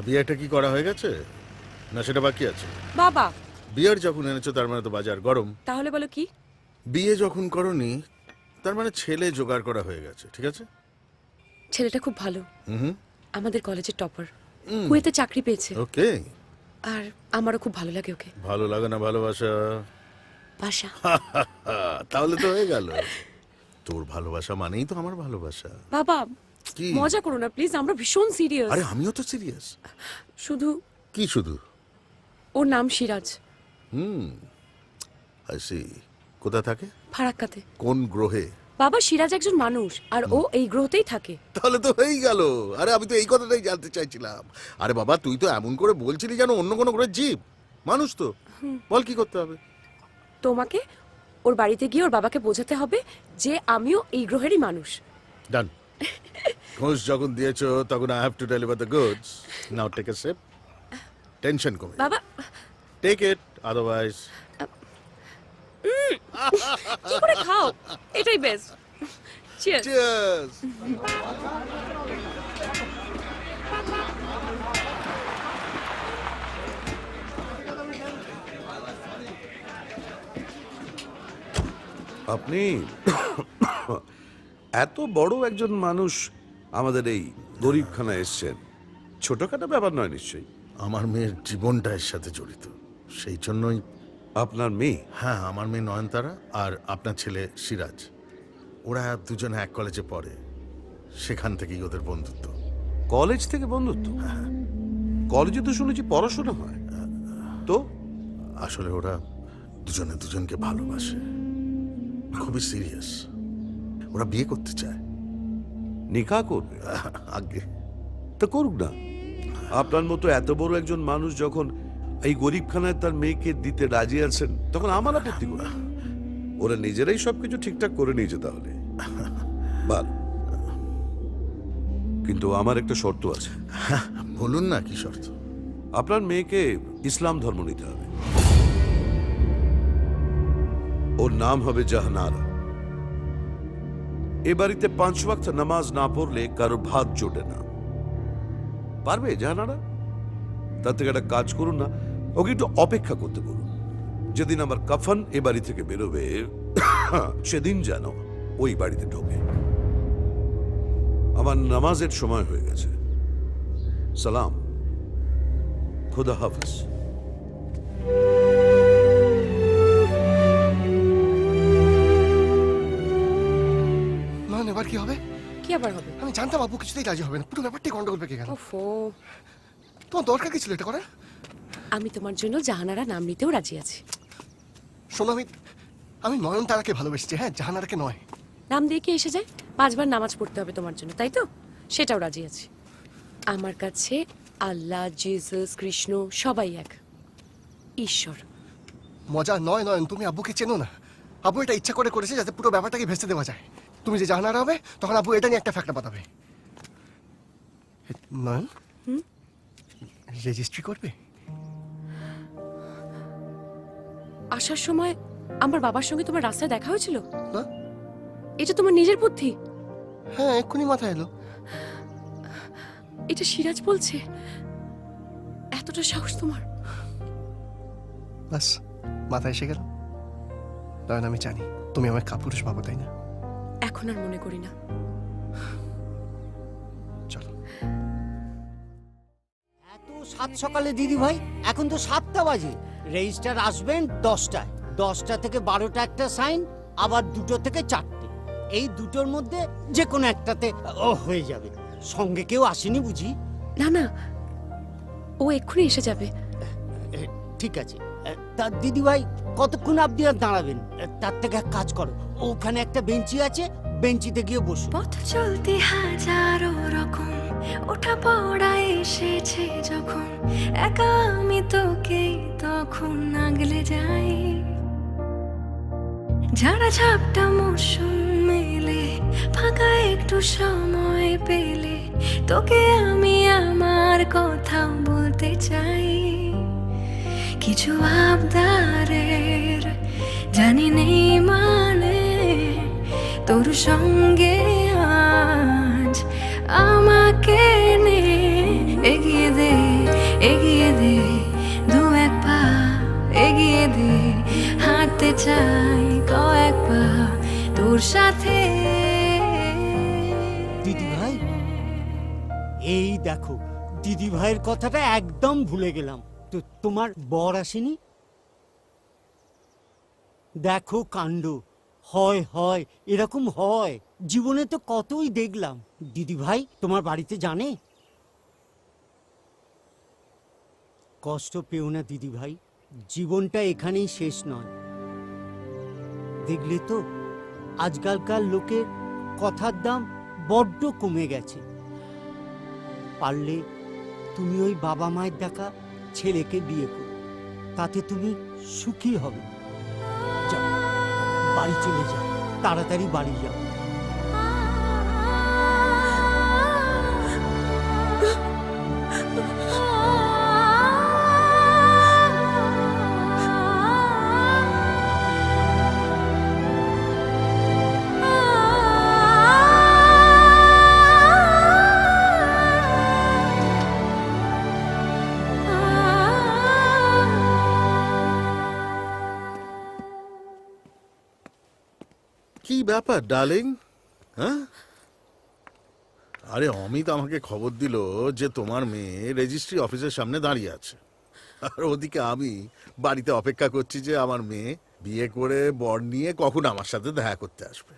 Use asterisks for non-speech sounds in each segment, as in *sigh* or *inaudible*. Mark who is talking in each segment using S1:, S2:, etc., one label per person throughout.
S1: তা বিয়েটা কি করা হয়ে গেছে? না সেটা বাকি আছে।
S2: বাবা!
S1: বিয়ের যখন এনেছো তার মানে তো বাজার গরম।
S2: তাহলে বলো কি?
S1: বিয়ে যখন করনি তার মানে ছেলে জোগাড় করা হয়ে গেছে ঠিক আছে?
S2: ছেলেটা খুব ভালো।
S1: হুম
S2: আমাদের কলেজের টপার। কুয়েতে চাকরি পেয়েছে।
S1: ওকে।
S2: আর আমারও খুব ভালো লাগে ওকে।
S1: ভালো লাগে না ভালোবাসা?
S2: বাসা। *laughs*
S1: তাহলে তো হয়ে গেল। তোর ভালোবাসা মানেই তো আমার ভালোবাসা।
S2: বাবা
S1: কি?
S2: মজা করো না প্লিজ আমরা ভীষণ সিরিয়াস
S1: আরে আমিও তো সিরিয়াস
S2: শুধু
S1: কি শুধু?
S2: ওর নাম সিরাজ।
S1: হুম আসি কোথা থাকে?
S2: ফারাক্কাতে।
S1: কোন গ্রহে?
S2: বাবা সিরাজ একজন মানুষ আর ও এই গ্রহতেই থাকে।
S1: তাহলে তো হয়েই গেল। আরে আমি তো এই কথাটাই জানতে চাইছিলাম। আরে বাবা তুই তো এমন করে বলছিলি যেন অন্য কোনো গ্রহের জীব। মানুষ তো। বল কি করতে হবে?
S2: তোমাকে ওর বাড়িতে গিয়ে ওর বাবাকে বোঝাতে হবে যে আমিও এই গ্রহেরই মানুষ।
S1: ডান *laughs* ঘোষ যখন দিয়েছ তখন I have to deliver the goods now take a sip tension কমে
S2: বাবা।
S1: টেক ইট আদারওয়াইজ
S2: কি করে খাও? এটাই বেস্ট চিয়ার্স
S1: চিয়ার্স
S3: আপনি এত বড় একজন মানুষ আমাদের এই গরিবখানায় এসছেন। ছোটখাটো ব্যাপার নয় নিশ্চয়ই।
S1: আমার মেয়ের জীবনটা এর সাথে জড়িত সেই জন্যই
S3: আপনার মেয়ে?
S1: হ্যাঁ আমার মেয়ে নয়নতারা আর আপনার ছেলে সিরাজ। ওরা দুজনে এক কলেজে পড়ে সেখান থেকেই ওদের বন্ধুত্ব।
S3: কলেজ থেকে বন্ধুত্ব? হ্যাঁ কলেজে তো শুনেছি পড়াশোনা হয়। তো?
S1: আসলে ওরা দুজনে দুজনকে ভালোবাসে। খুবই সিরিয়াস। ওরা বিয়ে করতে চায়।
S3: নিকা করবে? *laughs*
S1: আগে।
S3: তা করুক না। আপনার মতো এত বড় একজন মানুষ যখন এই গরিবখানায় তার মেয়েকে দিতে রাজি আছেন তখন আমার আপত্তি করে ওরা নিজেরাই সবকিছু ঠিকঠাক করে নিয়েছে তাহলে। ভালো কিন্তু আমার একটা শর্ত আছে। *laughs*
S1: বলুন না কি শর্ত?
S3: আপনার মেয়েকে ইসলাম ধর্ম নিতে হবে। ওর নাম হবে জাহানারা। এ বাড়িতে পাঁচ ওয়াক্ত নামাজ না পড়লে কারও ভাত জোটে না। পারবে জাহানারা? তার থেকে একটা কাজ করুন না, ওকে একটু অপেক্ষা করতে বলুন। যেদিন আমার কাফন এ বাড়ি থেকে বেরোবে, সেদিন যেন ওই বাড়িতে ঢোকে। আমার নামাজের সময় হয়ে গেছে। সালাম। খুদা হাফিজ।
S4: কি হবে?
S2: কি আবার হবে?
S4: আমি জানতাম আপু কিছুতেই রাজি হবে না। পুরো ব্যাপারটাই গন্ডগোল পেকে গেল।
S2: ওফো।
S4: তোমার দরকার কি ছিল এটা করার?
S2: আমি তোমার জন্য জাহানারা নাম নিতেও রাজি আছি।
S4: শোনো আমি আমি নয়ন তারাকে ভালোবেসেছি। হ্যাঁ জাহানারাকে নয়।
S2: নাম দিয়ে কি এসে যায়? পাঁচবার নামাজ পড়তে হবে তোমার জন্য তাই তো? সেটাও রাজি আছি। আমার কাছে আল্লাহ জিসাস কৃষ্ণ সবাই এক। ঈশ্বর।
S4: মজা নয় নয়ন তুমি আব্বুকে চেনো না। আব্বু এটা ইচ্ছা করে করেছে যাতে পুরো ব্যাপারটাকে ভেসে দেওয়া যায়। তুমি যে জাহানারা হবে তখন আব্বু এটা নিয়ে একটা ফ্যাক্টর পাঠাবে এ, নয়ন? রেজিস্ট্রি করবে?
S2: আসার সময় আমার বাবার সঙ্গে তোমার রাস্তায় দেখা হয়েছিল?
S4: না।
S2: এটা তোমার নিজের বুদ্ধি?
S4: হ্যাঁ এক্ষুনি মাথায় এলো।
S2: এটা সিরাজ বলছে। এতটা সাহস তোমার।
S4: বাস মাথায় এসে গেল। নয়ন আমি জানি তুমি আমার কাপুরুষ ভাবো তাই না?
S2: এখন আর মনে করি না।
S4: চলো।
S5: এত সাত সকালে দিদি ভাই এখন তো সাতটা বাজে। রেজিস্টার আসবেন দশটায়। দশটা থেকে বারোটা একটা সাইন আবার দুটো থেকে চারটে। এই দুটোর মধ্যে যে কোনো একটাতে ও হয়ে যাবে। সঙ্গে কেউ আসেনি বুঝি?
S2: না না। ও এক্ষুনি এসে যাবে।
S5: ঠিক আছে। এ, তা দিদি ভাই কতক্ষণ আপনি আর দাঁড়াবেন? তার থেকে এক কাজ করো। ওখানে একটা বেঞ্চি আছে বেঞ্চিতে গিয়ে বসো।
S6: পথ চলতে হাজারো রকম, ওঠা পড়া এসেছে যখন। একা আমি তোকে তখন আগলে যাই। যারা ঝাপটা মৌসুম মেলে, ফাঁকা একটু সময় পেলে, তোকে আমি আমার কথা বলতে চাই। কিছু আবদারের জানি নেই মানে তোর সঙ্গে আজ আমাকে নে। এগিয়ে দে এগিয়ে দে, দু এক পা এগিয়ে দে। হাঁটতে চাই কয়েক পা তোর সাথে।
S5: দিদি ভাই, এই দেখো, দিদি ভাইয়ের কথাটা একদম ভুলে গেলাম। তো তোমার বর আসেনি? দেখো কাণ্ড। হয় হয়, এরকম হয়। জীবনে তো কতই দেখলাম। দিদি ভাই তোমার বাড়িতে জানে? কষ্ট পেও না দিদি ভাই জীবনটা এখানেই শেষ নয়। দেখলে তো, আজকালকার লোকের কথার দাম বড্ড কমে গেছে। পারলে তুমি ওই বাবা মায়ের দেখা ছেলেকে বিয়ে করো। তাতে তুমি সুখী হবে। যাও বাড়ি চলে যাও। তাড়াতাড়ি বাড়ি যাও।
S1: ব্যাপার ডার্লিং হ্যাঁ? আরে অমিত আমাকে খবর দিল যে তোমার মেয়ে রেজিস্ট্রি অফিসের সামনে দাঁড়িয়ে আছে। আর ওদিকে আমি বাড়িতে অপেক্ষা করছি যে আমার মেয়ে বিয়ে করে বর নিয়ে কখন আমার সাথে দেখা করতে আসবে।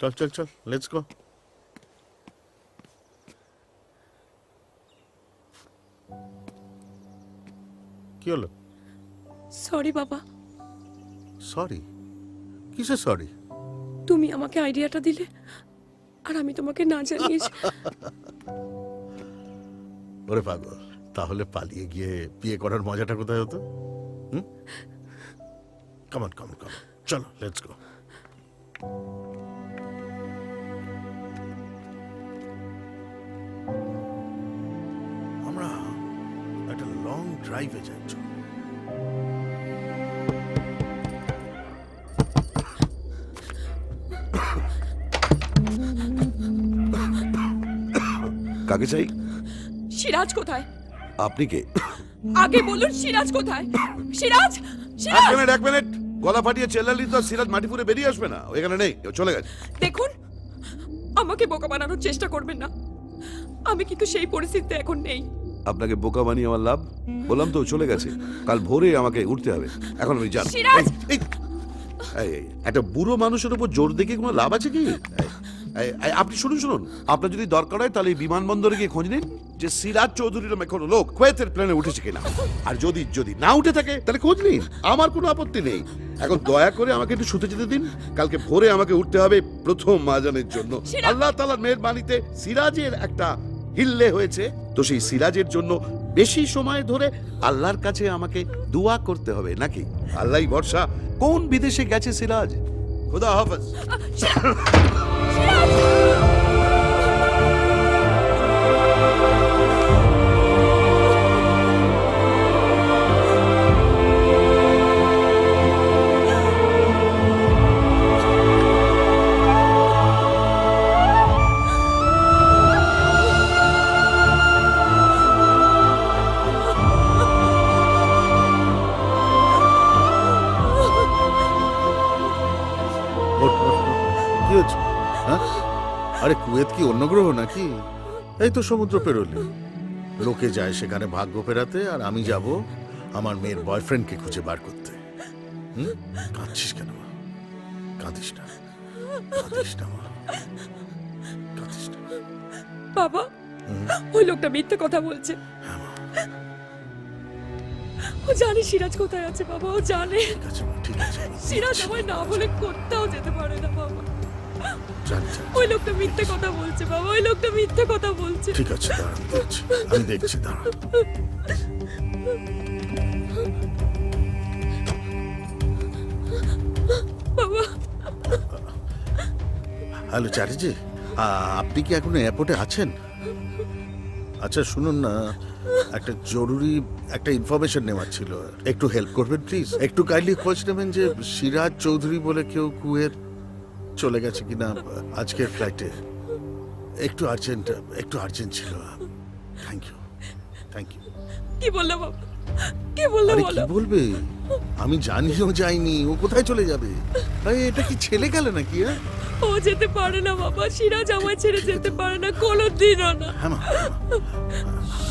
S1: চল চল চল লেটস গো কি হলো?
S2: সরি বাবা।
S1: সরি কিসের সরি
S2: তুমি আমাকে আইডিয়াটা দিলে আর আমি তোমাকে না জানিয়ে
S1: ওরে পাগল তাহলে পালিয়ে গিয়ে বিয়ে করার মজাটা কোথায় হতো? Come on come on come on চলো লেটস গো আমরা একটা লং ড্রাইভে যাই
S3: কাকে চাই?
S2: সিরাজ কোথায়?
S3: আপনি কে?
S2: আগে বলুন সিরাজ কোথায়? সিরাজ
S3: এক
S2: সিরাজ
S3: মিনিট এক মিনিট। গলা ফাটিয়ে চেল্লালি তো সিরাজ মাটি মাটিপুরে বেরিয়ে আসবে না। ও এখানে নেই ও চলে গেছে।
S2: দেখুন আমাকে বোকা বানানোর চেষ্টা করবেন না। আমি কিন্তু সেই পরিস্থিতিতে এখন নেই।
S3: আপনাকে বোকা বানিয়ে আমার লাভ? বললাম তো ও চলে গেছে। কাল ভোরে আমাকে উঠতে হবে। এখন আমি জান
S2: সিরাজ!
S3: এই, এই, এই, একটা বুড়ো মানুষের উপর জোর দেখে কোনো লাভ আছে কি? এই, আপনি শুনুন শুনুন। আপনার যদি দরকার হয় তাহলে বিমানবন্দরে গিয়ে খোঁজ নিন যে সিরাজ চৌধুরীর নামে কোনো লোক কুয়েতের প্লেনে উঠেছে কিনা। আর যদি যদি না উঠে থাকে তাহলে খোঁজ নিন। আমার কোনো আপত্তি নেই। এখন দয়া করে আমাকে একটু শুতে যেতে দিন। কালকে ভোরে আমাকে উঠতে হবে প্রথম মাজানের জন্য। আল্লাহ তালার মেহরবানিতে সিরাজের একটা হিল্লে হয়েছে। তো সেই সিরাজের জন্য বেশি সময় ধরে আল্লাহর কাছে আমাকে দোয়া করতে হবে নাকি? আল্লাহই ভরসা। কোন বিদেশে গেছে সিরাজ? খুদা হাফেজ
S1: এই তো সমুদ্র পেরোলি। লোকে যায় সেখানে ভাগ্য ফেরাতে আর আমি যাব আমার মেয়ের বয়ফ্রেন্ডকে খুঁজে বার করতে। হুম? কাঁদছিস কেন মা? কাঁদিস না। কাঁদিস না মা। কাঁদিস না।
S2: বাবা ওই লোকটা মিথ্যে কথা বলছে। ও জানে সিরাজ কোথায় আছে বাবা ও জানে।
S1: ঠিক আছে ঠিক আছে।
S2: সিরাজ আমায় না বলে করতেও যেতে পারে না বাবা।
S1: জানি জানি
S2: ওই লোকটা মিথ্যে কথা বলছে বাবা ওই লোকটা মিথ্যে কথা বলছে।
S1: ঠিক আছে দাঁড়া আমি দেখছি। আমি দেখছি দাঁড়া
S2: বাবা।
S1: হ্যালো চ্যাটার্জি আ- আপনি কি এখন এয়ারপোর্টে আছেন? আচ্ছা শুনুন না একটা জরুরি একটা ইনফরমেশন নেওয়ার ছিল। একটু হেল্প করবেন প্লিজ একটু কাইন্ডলি খোঁজ নেবেন যে সিরাজ চৌধুরী বলে কেউ কুয়ের চলে গেছে কিনা আজকের ফ্লাইটে একটু আর্জেন্ট একটু আর্জেন্ট ছিল। থ্যাংক ইউ থ্যাংক ইউ
S2: কি বলল বাবা? কি বলল বলো
S1: কি বলবে? আমি জানিও যাইনি ও কোথায় চলে যাবে? আরে এটা কি ছেলে গেলে নাকি হ্যাঁ?
S2: ও যেতে পারে না বাবা সিরাজ আমায় ছেড়ে যেতে পারে না কোনো দিনও না।
S1: হ্যাঁ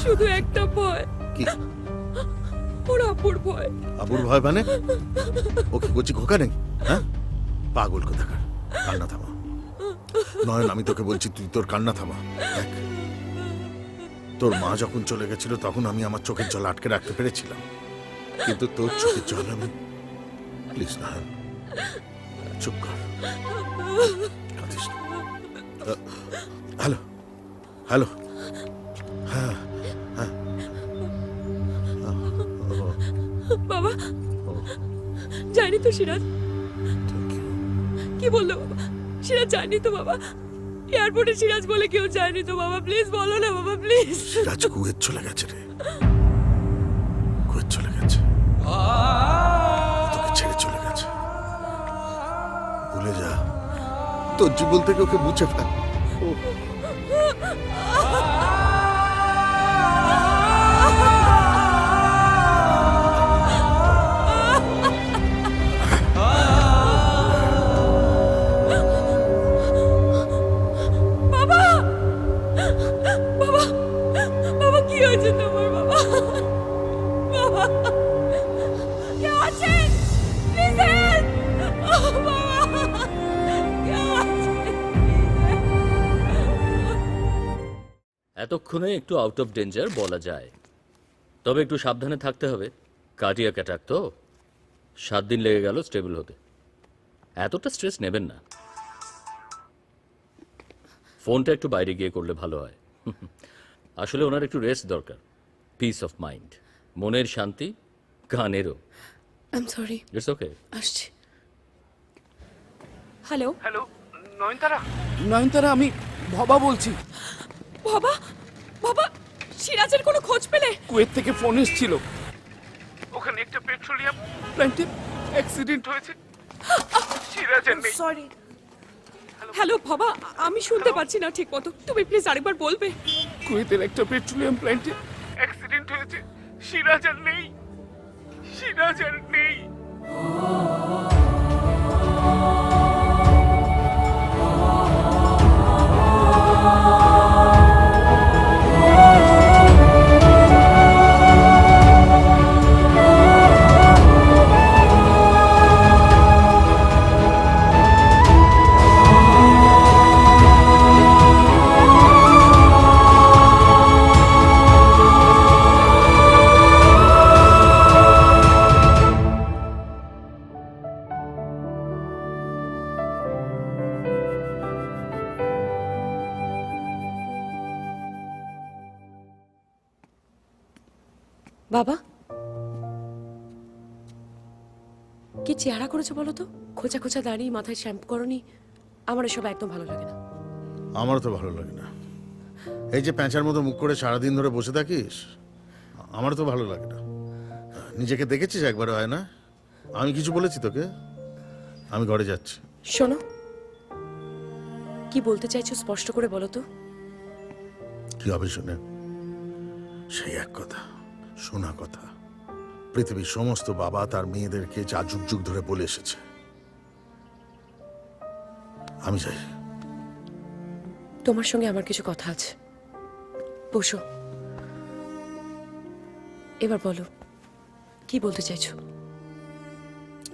S2: শুধু একটা ভয়।
S1: কি?
S2: ওর আপুর ভয়।
S1: আবুর ভয় মানে? ও কি করছি খোকা নাকি? হ্যাঁ? পাগল কোথাকার। কান্না থামা। নয়ন আমি তোকে বলছি তুই তোর কান্না থামা। দেখ তোর মা যখন চলে গেছিল তখন আমি আমার চোখের জল আটকে রাখতে পেরেছিলাম। কিন্তু তোর চোখের জল আমি প্লিজ নয়ন চুপ কর। Hello hello. হ্যাঁ হ্যাঁ।
S2: বাবা জানি তো সিরাজ কি বলল বাবা? সিরাজ জানি তো বাবা? এয়ারপোর্টে সিরাজ বলে কেউ জানি তো বাবা? প্লিজ বলো না বাবা, প্লিজ।
S1: সিরাজ কুয়েত চলে গেছে রে। কুয়েত চলে গেছে। ছেড়ে চলে গেছে। ভুলে যা। তোর জীবন থেকে ওকে মুছে ফেল।
S7: এতক্ষণে একটু আউট অফ ডেঞ্জার বলা যায়। তবে একটু সাবধানে থাকতে হবে। কার্ডিয়াক অ্যাটাক তো। সাত দিন লেগে গেল স্টেবল হতে। এতটা স্ট্রেস নেবেন না। ফোনটা একটু বাইরে গিয়ে করলে ভালো হয়। আসলে ওনার একটু রেস্ট দরকার। পিস অফ মাইন্ড মনের শান্তি গানেরও
S2: আই সরি
S7: ইটস ওকে
S2: আসছি। হ্যালো
S8: হ্যালো নয়নতারা? নয়নতারা আমি ভবা বলছি।
S2: বাবা বাবা সিরাজের কোনো খোঁজ পেলে?
S8: কুয়েত থেকে ফোন এসেছিল। ওখানে একটা পেট্রোলিয়াম প্ল্যান্টে অ্যাক্সিডেন্ট হয়েছে। সিরাজের নেই।
S2: সরি হ্যালো বাবা আমি শুনতে পাচ্ছি না ঠিক মতো। তুমি প্লিজ আরেকবার বলবে।
S8: কুয়েতের একটা পেট্রোলিয়াম প্ল্যান্টে অ্যাক্সিডেন্ট হয়েছে। সিরাজ আর নেই। সিরাজ আর নেই।
S2: চেহারা করেছ বলো তো? খোঁচা খোঁচা দাঁড়িয়ে মাথায় শ্যাম্পু করনি। আমার এসব একদম ভালো লাগে না।
S1: আমারও তো ভালো লাগে না। এই যে প্যাঁচার মতো মুখ করে সারাদিন ধরে বসে থাকিস আমারও তো ভালো লাগে না। নিজেকে দেখেছিস একবার হয় না আমি কিছু বলেছি তোকে? আমি ঘরে যাচ্ছি।
S2: শোনো কি বলতে চাইছো স্পষ্ট করে বলো তো।
S1: কি হবে শুনে? সেই এক কথা শোনা কথা। পৃথিবীর সমস্ত বাবা তার মেয়েদেরকে যা যুগ যুগ ধরে বলে এসেছে। আমি যাই।
S2: তোমার সঙ্গে আমার কিছু কথা আছে। বসো। এবার বলো কি বলতে চাইছো?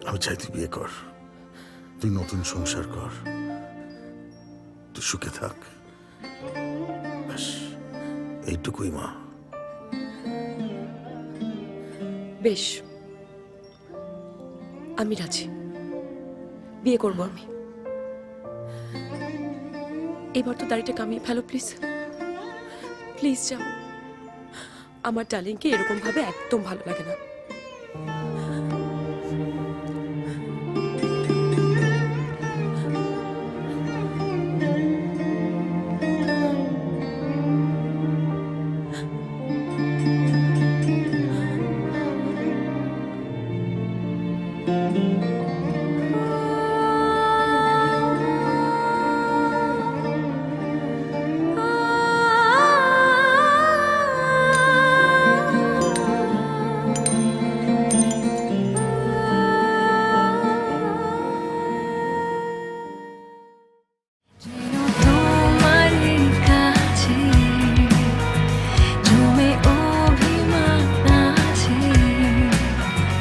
S1: আমি চাই তুই বিয়ে কর। তুই নতুন সংসার কর। তুই সুখে থাক। ব্যাস এইটুকুই মা।
S2: বেশ। আমি রাজি। বিয়ে করব আমি। এবার তো দাড়িটা কামিয়ে ফেলো, প্লিজ। প্লিজ যাও। আমার ডালিংকে এরকম ভাবে একদম ভালো লাগে না। Thank you.